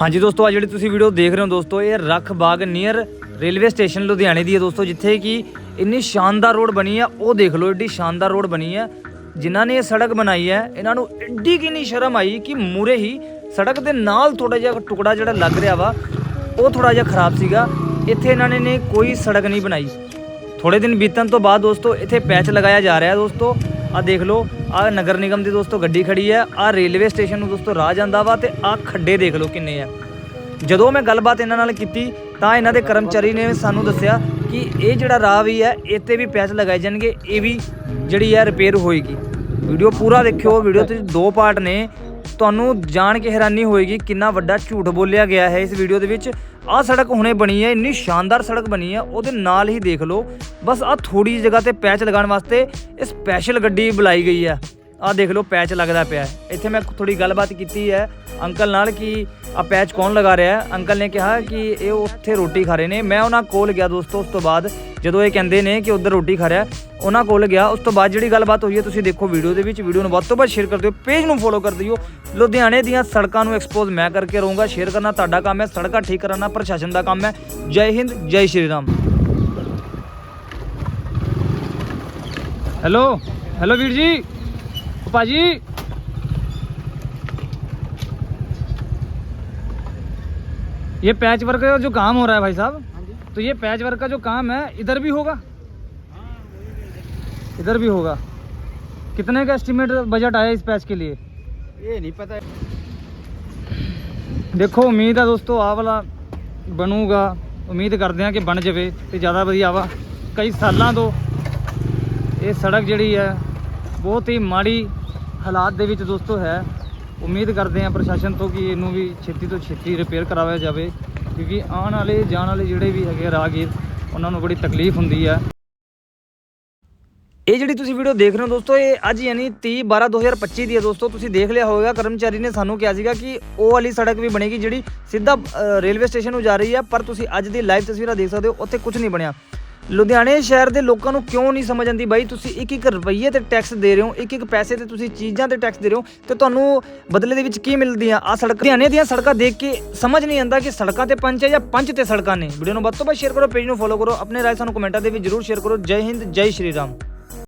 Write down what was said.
ਹਾਂਜੀ ਦੋਸਤੋ, ਆ ਜਿਹੜੀ ਤੁਸੀਂ ਵੀਡੀਓ ਦੇਖ ਰਹੇ ਹੋ ਦੋਸਤੋ, ਇਹ ਰੱਖ ਬਾਗ ਨੀਅਰ ਰੇਲਵੇ ਸਟੇਸ਼ਨ ਲੁਧਿਆਣੇ ਦੀ ਹੈ ਦੋਸਤੋ, ਜਿੱਥੇ ਕਿ ਇੰਨੀ ਸ਼ਾਨਦਾਰ ਰੋਡ ਬਣੀ ਹੈ। ਉਹ ਦੇਖ ਲਓ, ਏਡੀ ਸ਼ਾਨਦਾਰ ਰੋਡ ਬਣੀ ਹੈ, ਜਿਨ੍ਹਾਂ ਨੇ ਇਹ ਸੜਕ ਬਣਾਈ ਹੈ। ਇਹਨਾਂ ਨੂੰ ਏਡੀ ਕਿੰਨੀ ਸ਼ਰਮ ਆਈ ਕਿ ਮੂਰੇ ਹੀ ਸੜਕ ਦੇ ਨਾਲ ਥੋੜਾ ਜਿਹਾ ਟੁਕੜਾ ਜਿਹੜਾ ਲੱਗ ਰਿਹਾ ਵਾ, ਉਹ ਥੋੜਾ ਜਿਹਾ ਖਰਾਬ ਸੀਗਾ। ਇੱਥੇ ਇਹਨਾਂ ਨੇ ਕੋਈ ਸੜਕ ਨਹੀਂ ਬਣਾਈ। ਥੋੜੇ ਦਿਨ ਬੀਤਣ ਤੋਂ ਬਾਅਦ ਦੋਸਤੋ, ਇੱਥੇ ਪੈਚ ਲਗਾਇਆ ਜਾ ਰਿਹਾ ਦੋਸਤੋ। ਆ ਦੇਖ ਲਓ ਆ ਨਗਰ ਨਿਗਮ ਦੀ ਦੋਸਤੋ ਗੱਡੀ ਖੜੀ ਹੈ ਆ ਰੇਲਵੇ ਸਟੇਸ਼ਨ ਨੂੰ ਦੋਸਤੋ ਰਾਹ ਜਾਂਦਾ ਵਾ ਤੇ ਆ ਖੱਡੇ ਦੇਖ ਲਓ ਕਿੰਨੇ ਆ। ਜਦੋਂ ਮੈਂ ਗੱਲਬਾਤ ਇਹਨਾਂ ਨਾਲ ਕੀਤੀ, ਤਾਂ ਇਹਨਾਂ ਦੇ ਕਰਮਚਾਰੀ ਨੇ ਸਾਨੂੰ ਦੱਸਿਆ ਕਿ ਇਹ ਜਿਹੜਾ ਰਾਹ ਵੀ ਹੈ, ਇੱਥੇ ਵੀ ਪੈਸੇ ਲਗਾਏ ਜਾਣਗੇ, ਇਹ ਵੀ ਜਿਹੜੀ ਹੈ ਰਿਪੇਅਰ ਹੋਏਗੀ। ਵੀਡੀਓ ਪੂਰਾ ਦੇਖਿਓ, ਵੀਡੀਓ ਤੇ ਦੋ ਪਾਰਟ ਨੇ। ਤੁਹਾਨੂੰ ਜਾਣ ਕੇ ਹੈਰਾਨੀ ਹੋਏਗੀ ਕਿੰਨਾ ਵੱਡਾ ਝੂਠ ਬੋਲਿਆ ਗਿਆ ਹੈ ਇਸ ਵੀਡੀਓ ਦੇ ਵਿੱਚ। ਆਹ ਸੜਕ ਹੁਣੇ ਬਣੀ ਹੈ, ਇੰਨੀ ਸ਼ਾਨਦਾਰ ਸੜਕ ਬਣੀ ਹੈ, ਉਹਦੇ ਨਾਲ ਹੀ ਦੇਖ ਲਓ ਬਸ ਆਹ ਥੋੜੀ ਜਿਹੀ ਜਗ੍ਹਾ ਤੇ ਪੈਚ ਲਗਾਉਣ ਵਾਸਤੇ ਇਹ ਸਪੈਸ਼ਲ ਗੱਡੀ ਬੁਲਾਈ ਗਈ ਹੈ। ਆਹ ਦੇਖ ਲਓ, ਪੈਚ ਲੱਗਦਾ ਪਿਆ ਇੱਥੇ ਮੈਂ ਥੋੜੀ ਗੱਲਬਾਤ ਕੀਤੀ ਹੈ ਅੰਕਲ ਨਾਲ ਕਿ ਆ ਪੈਚ ਕੌਣ ਲਗਾ ਰਿਹਾ ਹੈ। ਅੰਕਲ ਨੇ ਕਿਹਾ ਕਿ ਇਹ ਉੱਥੇ ਰੋਟੀ ਖਾ ਰਹੇ ਨੇ। ਮੈਂ ਉਹਨਾਂ ਕੋਲ ਗਿਆ ਦੋਸਤੋ, ਉਸ ਤੋਂ ਬਾਅਦ ਜਦੋਂ ਇਹ ਕਹਿੰਦੇ ਨੇ ਕਿ ਉੱਧਰ ਰੋਟੀ ਖਾ ਰਿਹਾ ਉਹਨਾਂ ਕੋਲ ਗਿਆ। ਉਸ ਤੋਂ ਬਾਅਦ ਜਿਹੜੀ ਗੱਲਬਾਤ ਹੋਈ ਹੈ, ਤੁਸੀਂ ਦੇਖੋ ਵੀਡੀਓ ਦੇ ਵਿੱਚ। ਵੀਡੀਓ ਨੂੰ ਵੱਧ ਤੋਂ ਵੱਧ ਸ਼ੇਅਰ ਕਰ ਦਿਓ ਪੇਜ ਨੂੰ ਫੋਲੋ ਕਰ ਦਿਓ। ਲੁਧਿਆਣੇ ਦੀਆਂ ਸੜਕਾਂ ਨੂੰ ਐਕਸਪੋਜ਼ ਮੈਂ ਕਰਕੇ ਰਹੂੰਗਾ। ਸ਼ੇਅਰ ਕਰਨਾ ਤੁਹਾਡਾ ਕੰਮ ਹੈ, ਸੜਕਾਂ ਠੀਕ ਕਰਾਉਣਾ, ਪ੍ਰਸ਼ਾਸਨ ਦਾ ਕੰਮ ਹੈ। ਜੈ ਹਿੰਦ, ਜੈ ਸ਼੍ਰੀ ਰਾਮ। ਹੈਲੋ ਹੈਲੋ ਵੀਰ ਜੀ ओ पाजी ये पैच वर्क का जो काम हो रहा है भाई साहब तो ये पैच वर्क का जो काम है इधर भी होगा इधर भी होगा कितने का एस्टिमेट बजट आया इस पैच के लिए ये नहीं पता ਦੇਖੋ ਉਮੀਦ ਆ ਦੋਸਤੋ ਆਹ ਵਾਲਾ ਬਣੂਗਾ ਉਮੀਦ ਕਰਦੇ ਆ ਕਿ ਬਣ ਜਾਵੇ ਤੇ ਜ਼ਿਆਦਾ ਵਧੀਆ ਵਾ ਕਈ ਸਾਲਾਂ ਤੋਂ ਇਹ ਸੜਕ ਜਿਹੜੀ ਹੈ ਬਹੁਤ ਹੀ ਮਾੜੀ ਹਾਲਾਤ ਦੇ ਵਿੱਚ ਦੋਸਤੋ ਹੈ। ਉਮੀਦ ਕਰਦੇ ਹਾਂ ਪ੍ਰਸ਼ਾਸਨ ਤੋਂ ਕਿ ਇਹਨੂੰ ਵੀ ਛੇਤੀ ਤੋਂ ਛੇਤੀ ਰਿਪੇਅਰ ਕਰਾਇਆ ਜਾਵੇ, ਕਿਉਂਕਿ ਆਉਣ ਵਾਲੇ, ਜਾਣ ਵਾਲੇ ਜਿਹੜੇ ਵੀ ਹੈਗੇ ਰਾਹਗੀਰ, ਉਹਨਾਂ ਨੂੰ ਬੜੀ ਤਕਲੀਫ ਹੁੰਦੀ ਹੈ। ਇਹ ਜਿਹੜੀ ਤੁਸੀਂ ਵੀਡੀਓ ਦੇਖ ਰਹੇ ਹੋ ਦੋਸਤੋ, ਇਹ ਅੱਜ ਯਾਨੀ 30 12 2025 ਦੀ ਹੈ ਦੋਸਤੋ। ਤੁਸੀਂ ਦੇਖ ਲਿਆ ਹੋਵੇਗਾ, ਕਰਮਚਾਰੀ ਨੇ ਸਾਨੂੰ ਕਿਹਾ ਸੀਗਾ ਕਿ ਉਹ ਵਾਲੀ ਸੜਕ ਵੀ ਬਣੇਗੀ ਜਿਹੜੀ ਸਿੱਧਾ ਰੇਲਵੇ ਸਟੇਸ਼ਨ ਨੂੰ ਜਾ ਰਹੀ ਹੈ, ਪਰ ਤੁਸੀਂ ਅੱਜ ਦੀ ਲਾਈਵ ਤਸਵੀਰਾਂ ਦੇਖ ਸਕਦੇ ਹੋ, ਉੱਥੇ ਕੁਝ ਨਹੀਂ ਬਣਿਆ। ਲੁਧਿਆਣੇ ਸ਼ਹਿਰ ਦੇ ਲੋਕਾਂ ਨੂੰ ਕਿਉਂ ਨਹੀਂ ਸਮਝ ਆਉਂਦੀ? ਬਾਈ, ਤੁਸੀਂ ਇੱਕ ਇੱਕ ਰੁਪਈਏ ਤੇ ਟੈਕਸ ਦੇ ਰਹੇ ਹੋ, ਇੱਕ ਇੱਕ ਪੈਸੇ ਤੇ ਤੁਸੀਂ ਚੀਜ਼ਾਂ ਤੇ ਟੈਕਸ ਦੇ ਰਹੇ ਹੋ ਤੇ ਤੁਹਾਨੂੰ ਬਦਲੇ ਦੇ ਵਿੱਚ ਕੀ ਮਿਲਦੀ ਆ ਆ ਸੜਕ ਲੁਧਿਆਣੇ ਦੀਆਂ ਸੜਕਾਂ ਦੇਖ ਕੇ ਸਮਝ ਨਹੀਂ ਆਉਂਦਾ ਕਿ ਸੜਕਾਂ ਤੇ ਪੰਚ ਹੈ ਜਾਂ ਪੰਚ ਤੇ ਸੜਕਾਂ ਨੇ। ਵੀਡੀਓ ਨੂੰ ਵੱਧ ਤੋਂ ਵੱਧ ਸ਼ੇਅਰ ਕਰੋ ਪੇਜ ਨੂੰ ਫੋਲੋ ਕਰੋ, ਆਪਣੇ ਰਾਏ ਸਾਨੂੰ ਕਮੈਂਟਾਂ ਦੇ ਵਿੱਚ ਜਰੂਰ ਸ਼ੇਅਰ ਕਰੋ। ਜੈ ਹਿੰਦ, ਜੈ ਸ਼੍ਰੀ ਰਾਮ।